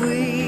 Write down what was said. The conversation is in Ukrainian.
we